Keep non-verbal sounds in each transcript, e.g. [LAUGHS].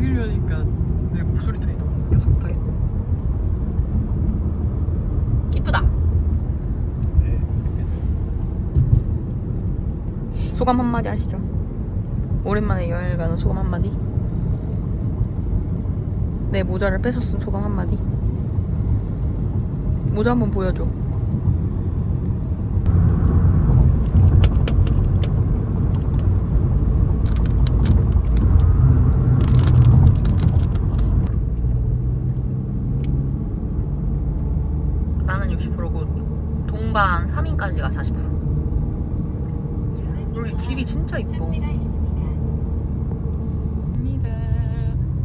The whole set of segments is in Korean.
11월이니까 내 목소리 톤이 너무 웃겨서 못하겠 이쁘다. 네. 소감 한마디 하시죠. 오랜만에 여행을 가는 소감 한마디. 내 모자를 뺏었음 소감 한마디. 모자 한번 보여줘. 나는 60%고 동반 3인까지가 40%. 여기 길이 진짜 이뻐.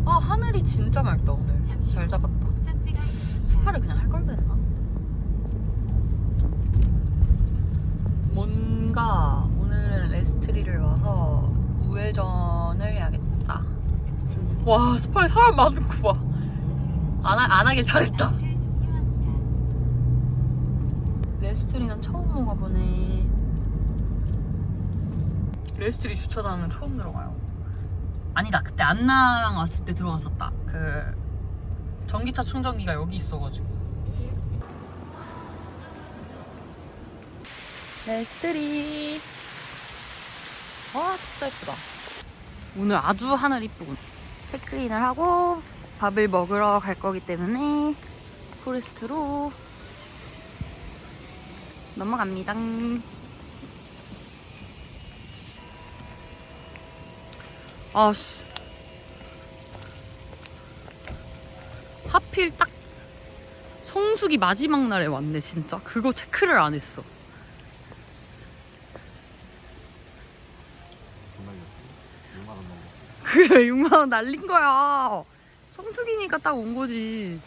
아 하늘이 진짜 맑다 오늘. 잘 잡았다. 스파를 그냥 할 걸 그랬나? 뭔가 오늘은 레스트리를 와서 우회전을 해야겠다. 와 스파에 사람 많은 거 봐. 안, 하, 안 하길 잘했다. 레스트리는 처음 먹어보네. 레스트리 주차장은 처음 들어가요. 아니다, 그때 안나랑 왔을 때 들어갔었다. 그 전기차 충전기가 여기 있어가지고. 레스트리. 와, 진짜 예쁘다. 오늘 아주 하늘 이쁘군. 체크인을 하고 밥을 먹으러 갈 거기 때문에 포레스트로 넘어갑니다. 아씨. 하필 딱 성수기 마지막 날에 왔네, 진짜. 그거 체크를 안 했어. 그래, 6만원 날린 거야. 성수기니까 딱 온 거지.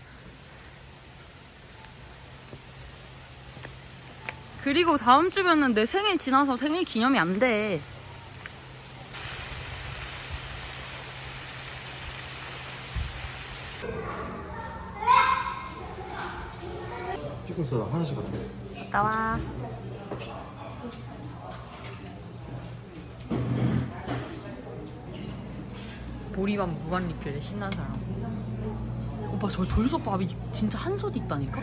그리고 다음 주면은 내 생일 지나서 생일 기념이 안 돼. 찍고 있어 나 화장실 갔다 나와. 보리밥 무한 리필에 신난 사람. 오빠 저 돌솥밥이 진짜 한솥 있다니까?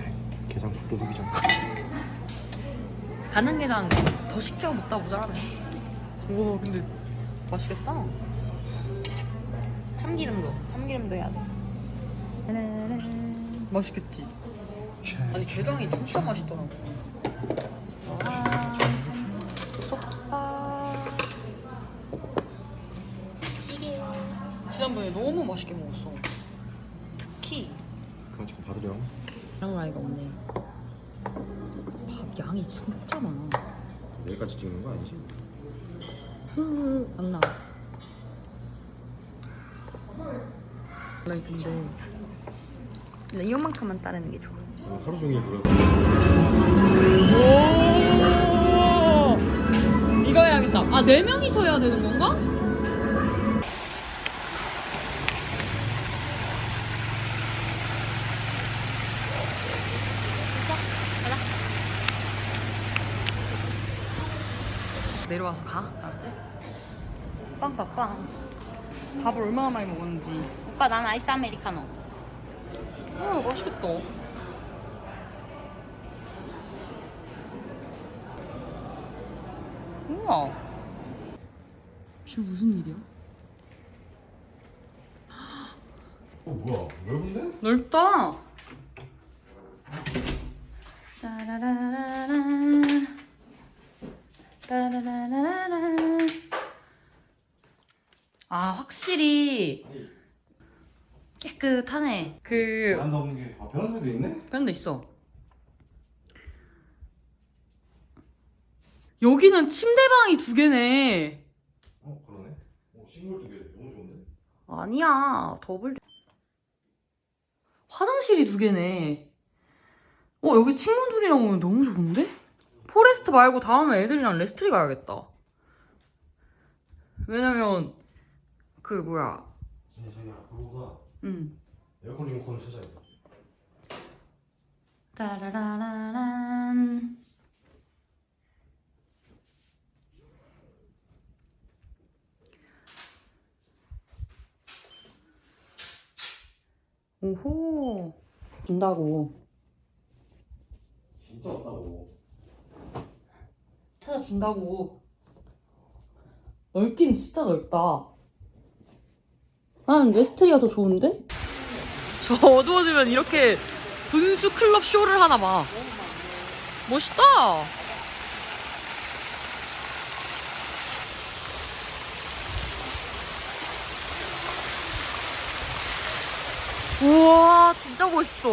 게장 밥도둑이잖아 간장게장 더 시켜 먹다 모자라네. 우와 근데 맛있겠다. 참기름도 참기름도 해야 돼. 맛있겠지. 아니 게장이 진짜 맛있더라고. 아, 솥밥. 찌개. 지난번에 너무 맛있게 먹었어. 특히 그럼 지금 받으렴 랑라이가 없네. 밥 양이 진짜 많아. 내일까지 찍는 거 아니지? 안 나와. 나 근데 근데 이만큼만 따르는 게 좋아. 오늘 하루 종일 그래 오 이거 해야겠다. 아 네 명이서 해야 되는 건가? 내려와서 가? 알았지? 빵빵빵 밥을 얼마나 많이 먹었는지 오빠 난 아이스 아메리카노 어 맛있겠다 우와 지금 무슨 일이야? 어 뭐야 넓은데? 넓다 따라라라라 따라라라라 아 확실히 깨끗하네. 그 베란다 없는 게 아 베란다도 있네? 데 있어. 여기는 침대방이 두 개네. 어 그러네. 어 싱글 두개. 너무 좋은데? 아니야 더블 화장실이 두 개네. 어 여기 친구들이랑 오면 너무 좋은데? 포레스트 말고 다음에 애들이랑 레스트리 가야겠다. 왜냐면 그 뭐야. 아니 자기야 그거보다 음 에어컨 리모컨을 찾아야 돼. 따라라라란. 오호. 준다고 진짜 없다고 찾아 준다고 넓긴 진짜 넓다. 난 웨스트리가 더 좋은데? [LAUGHS] 저 어두워지면 이렇게 분수 클럽 쇼를 하나 봐. 멋있다. 우와, 진짜 멋있어.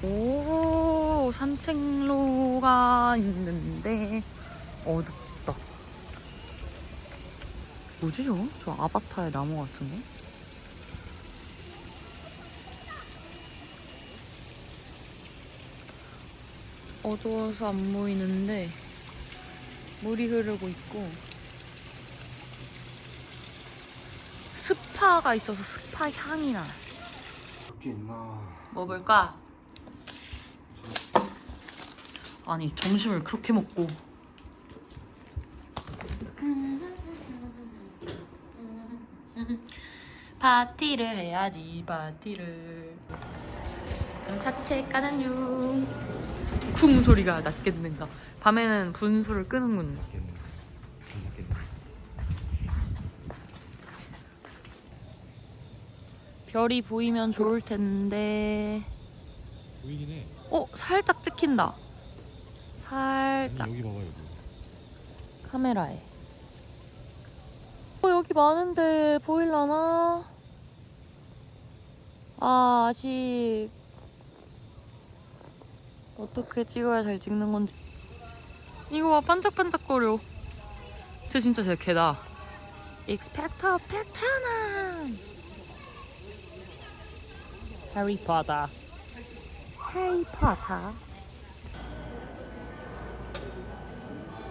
오, 산책로가 있는데 어둡다. 뭐지 저거? 저 아바타의 나무 같은데? 어두워서 안 보이는데 물이 흐르고 있고 스파가 있어서 스파 향이 나. 있나? 뭐? 아니 점심을 그렇게 먹고. 파티를 해야지 파티를. 사채 까는 중쿵 소리가 났겠는가. 밤에는 분수를 끄는군. 별이 보이면 좋을 텐데. 보이긴 해. 어 살짝 찍힌다 살짝 여기 봐봐 여기. 카메라에. 어, 여기 많은데 보일라나? 아, 아직 어떻게 찍어야 잘 찍는 건지. 이거 봐, 반짝반짝거려. 쟤 진짜 제 개다. 익스펙터 패트라나. 해리포터. 해리포터.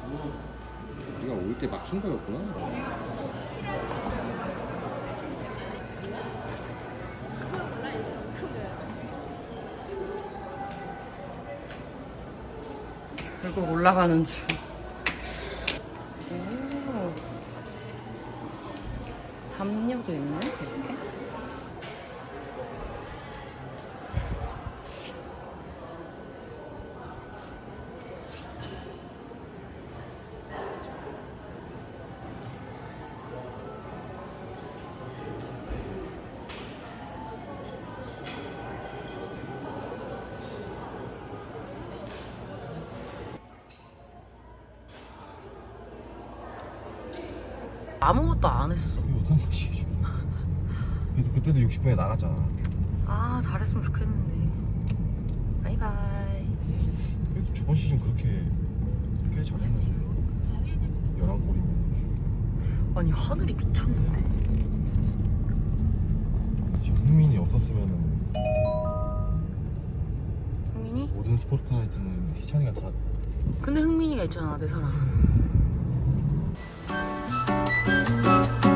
우리가 올 때 막힌 거였구나. 결국 올라가는 중. 오. 담요도 있네, 이렇게. 아무것도 안 했어. 그게 어떤 것이 지금? 그래서 그때도 60분에 나갔잖아. 아, 잘했으면 좋겠는데. 바이바이. 그래도 저번 시즌 그렇게 꽤 잘했는데. 좌회전입니다. 11골이면. 아니, 하늘이 미쳤는데. 지금 흥민이 없었으면은 흥민이? 모든 스포트라이트는 희찬이가 다 근데 흥민이가 있잖아, 내 사랑. [LAUGHS] Thank you.